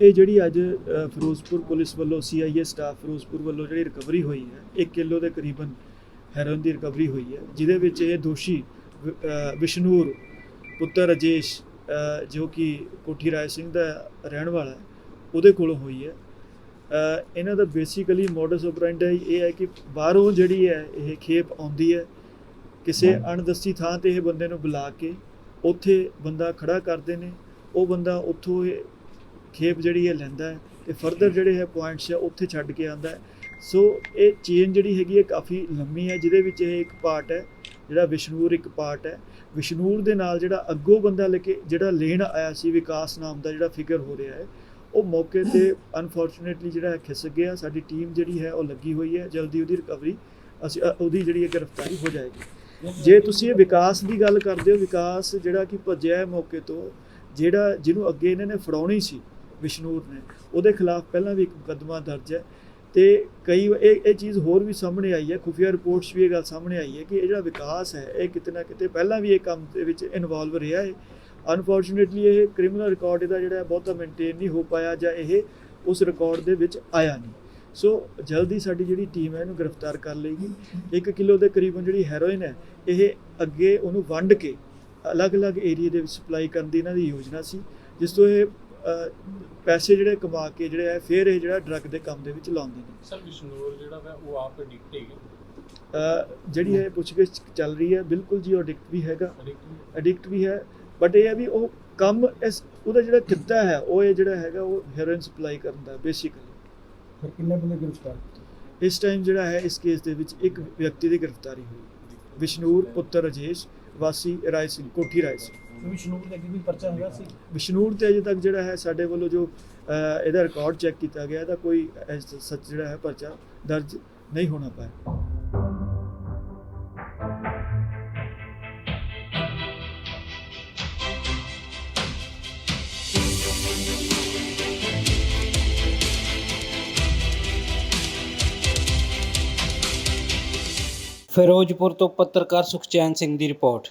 ਇਹ ਜਿਹੜੀ ਅੱਜ ਫਿਰੋਜ਼ਪੁਰ ਪੁਲਿਸ ਵੱਲੋਂ C I A staff Firozpur ਵੱਲੋਂ ਜਿਹੜੀ ਰਿਕਵਰੀ ਹੋਈ ਹੈ 1 ਕਿਲੋ ਦੇ ਕਰੀਬਨ ਹੈਰੋਇਨ ਦੀ ਰਿਕਵਰੀ ਹੋਈ ਹੈ ਜਿਹਦੇ ਵਿੱਚ ਇਹ ਦੋਸ਼ੀ ਵਿਸ਼ਨੂਰ ਪੁੱਤਰ ਰਜੇਸ਼ ਅ, ਜੋ ਕਿ ਕੋਠੀ ਰਾਏ ਸਿੰਘ ਦਾ ਰਹਿਣ ਵਾਲਾ ਹੈ ਉਹਦੇ ਕੋਲੋਂ ਹੋਈ ਹੈ। ਇਹਨਾਂ ਦਾ ਬੇਸਿਕਲੀ ਮੋਡਸ ਆਪਰੈਂਡੀ ਇਹ ਹੈ ਕਿ ਬਾਹਰੋਂ ਜਿਹੜੀ ਹੈ ਇਹ ਖੇਪ ਆਉਂਦੀ ਹੈ ਕਿਸੇ ਅਣਦੱਸੀ ਥਾਂ ਤੇ ਇਹ ਬੰਦੇ ਨੂੰ ਬੁਲਾ ਕੇ ਉੱਥੇ ਬੰਦਾ ਖੜਾ ਕਰਦੇ ਨੇ ਉਹ ਬੰਦਾ ਉੱਥੋਂ ਖੇਪ ਜਿਹੜੀ ਹੈ ਲੈਂਦਾ ਹੈ ਤੇ ਫਰਦਰ ਜਿਹੜੇ ਹੈ ਪੁਆਇੰਟਸ ਹੈ ਉੱਥੇ ਛੱਡ ਕੇ ਆਂਦਾ ਹੈ। ਸੋ ਇਹ ਚੇਨ ਜਿਹੜੀ ਹੈਗੀ ਹੈ ਕਾਫੀ ਲੰਮੀ ਹੈ, ਜਿਹਦੇ ਵਿੱਚ ਇਹ ਇੱਕ ਪਾਰਟ ਹੈ, ਜਿਹੜਾ ਵਿਸ਼ਨੂਰ ਇੱਕ ਪਾਰਟ ਹੈ। ਵਿਸ਼ਨੂਰ ਦੇ ਨਾਲ ਜਿਹੜਾ ਅੱਗੋਂ ਬੰਦਾ ਲੈ ਕੇ, ਜਿਹੜਾ ਲੈਣ ਆਇਆ ਸੀ, ਵਿਕਾਸ ਨਾਮ ਦਾ ਜਿਹੜਾ ਫਿਗਰ ਹੋ ਰਿਹਾ ਹੈ, ਉਹ ਮੌਕੇ ਤੇ ਅਨਫੋਰਚੂਨੇਟਲੀ ਜਿਹੜਾ ਹੈ ਖਿਸ ਗਿਆ। ਸਾਡੀ ਟੀਮ ਜਿਹੜੀ ਹੈ, ਉਹ ਲੱਗੀ ਹੋਈ ਹੈ। ਜਲਦੀ ਉਹਦੀ ਰਿਕਵਰੀ ਅਸੀਂ ਉਹਦੀ ਜਿਹੜੀ ਹੈ ਗ੍ਰਿਫਤਾਰੀ ਹੋ ਜਾਏਗੀ। ਜੇ ਤੁਸੀਂ ਇਹ ਵਿਕਾਸ ਦੀ ਗੱਲ ਕਰਦੇ ਹੋ, ਵਿਕਾਸ ਜਿਹੜਾ ਕਿ ਭੱਜਿਆ ਹੈ ਮੌਕੇ ਤੋਂ, ਜਿਹੜਾ ਜਿਹਨੂੰ ਅੱਗੇ ਇਹਨਾਂ ਨੇ ਫੜਾਉਣੀ ਸੀ ਵਿਸ਼ਨੂਰ ਨੇ। ਉਹਦੇ ਖਿਲਾਫ ਪਹਿਲਾਂ ਵੀ ਇੱਕ ਮੁਕੱਦਮਾ ਦਰਜ ਹੈ ਤੇ ਕਈ ਇਹ ਇਹ ਚੀਜ਼ ਹੋਰ ਵੀ ਸਾਹਮਣੇ ਆਈ ਹੈ, ਖੁਫੀਆ ਰਿਪੋਰਟਸ ਵੀ ਇਹ ਗੱਲ ਸਾਹਮਣੇ ਆਈ ਹੈ ਕਿ ਇਹ ਜਿਹੜਾ ਵਿਕਾਸ ਹੈ, ਇਹ ਕਿਤੇ ਨਾ ਕਿਤੇ ਪਹਿਲਾਂ ਵੀ ਇਹ ਕੰਮ ਦੇ ਵਿੱਚ ਇਨਵੋਲਵ ਰਿਹਾ ਹੈ। ਅਨਫੋਰਚੂਨੇਟਲੀ ਇਹ ਕ੍ਰਿਮੀਨਲ ਰਿਕਾਰਡ ਇਹਦਾ ਜਿਹੜਾ ਬਹੁਤਾ ਮੇਨਟੇਨ ਨਹੀਂ ਹੋ ਪਾਇਆ ਜਾਂ ਇਹ ਉਸ ਰਿਕਾਰਡ ਦੇ ਵਿੱਚ ਆਇਆ ਨਹੀਂ। ਸੋ ਜਲਦੀ ਸਾਡੀ ਜਿਹੜੀ ਟੀਮ ਹੈ ਇਹਨੂੰ ਗ੍ਰਿਫਤਾਰ ਕਰ ਲਏਗੀ। 1 ਕਿਲੋ ਦੇ ਕਰੀਬਨ ਜਿਹੜੀ ਹੈਰੋਇਨ ਹੈ, ਇਹ ਅੱਗੇ ਉਹਨੂੰ ਵੰਡ ਕੇ ਅਲੱਗ-ਅਲੱਗ ਏਰੀਆ ਦੇ ਵਿੱਚ ਸਪਲਾਈ ਕਰਨ ਦੀ ਇਹਨਾਂ ਦੀ ਯੋਜਨਾ ਸੀ, ਜਿਸ ਤੋਂ ਇਹ ਪੈਸੇ ਜਿਹੜੇ ਕਮਾ ਕੇ ਜਿਹੜੇ ਹੈ ਫਿਰ ਇਹ ਜਿਹੜਾ ਡਰੱਗ ਦੇ ਕੰਮ ਦੇ ਵਿੱਚ ਲਾਉਂਦੇ ਨੇ। ਸਰ ਵਿਸ਼ਨੂਰ ਜਿਹੜਾ ਵਾ ਉਹ ਆਪ ਐਡਿਕਟ ਹੈਗੇ? ਅ, ਜਿਹੜੀ ਇਹ ਪੁੱਛਗਿੱਛ ਚੱਲ ਰਹੀ ਹੈ ਬਿਲਕੁਲ ਜੀ ਉਹ ਐਡਿਕਟ ਵੀ ਹੈਗਾ। ਐਡਿਕਟ ਐਡਿਕਟ ਵੀ ਹੈ ਬਟ ਇਹ ਹੈ ਵੀ ਉਹ ਕੰਮ ਇਸ ਉਹਦਾ ਜਿਹੜਾ ਕਿੱਤਾ ਹੈ ਉਹ ਇਹ ਜਿਹੜਾ ਹੈਗਾ ਉਹ ਹੈਰੋਇਨ ਸਪਲਾਈ ਕਰਨ ਦਾ ਬੇਸਿਕਲੀ ਫਿਰ ਕਿੰਨੇ ਬੰਦੇ ਗ੍ਰਿਫਤਾਰ ਇਸ ਟਾਈਮ ਜਿਹੜਾ ਹੈ ਇਸ ਕੇਸ ਦੇ ਵਿੱਚ ਇੱਕ ਵਿਅਕਤੀ ਦੀ ਗ੍ਰਿਫਤਾਰੀ ਹੋਈ। ਵਿਸ਼ਨੂਰ ਪੁੱਤਰ ਰਜੇਸ਼ ਵਾਸੀ ਰਾਏ ਸਿੰਘ ਕੋਠੀ ਰਾਏ ਸਿੰਘ ਵਿਸ਼ਨੂਰ ਦੇ ਅੱਗੇ ਵੀ ਪਰਚਾ ਹੈਗਾ ਸੀ? ਵਿਸ਼ਨੂਰ ਤੇ ਅਜੇ ਤੱਕ ਜਿਹੜਾ ਹੈ ਸਾਡੇ ਵੱਲੋਂ ਜੋ ਇਹਦਾ ਰਿਕਾਰਡ ਚੈੱਕ ਕੀਤਾ ਗਿਆ ਇਹਦਾ ਕੋਈ ਸੱਚ ਜਿਹੜਾ ਹੈ ਪਰਚਾ ਦਰਜ ਨਹੀਂ ਹੋਣਾ ਪਾਇਆ। ਫਿਰੋਜ਼ਪੁਰ ਤੋਂ ਪੱਤਰਕਾਰ ਸੁਖਚੈਨ ਸਿੰਘ ਦੀ ਰਿਪੋਰਟ।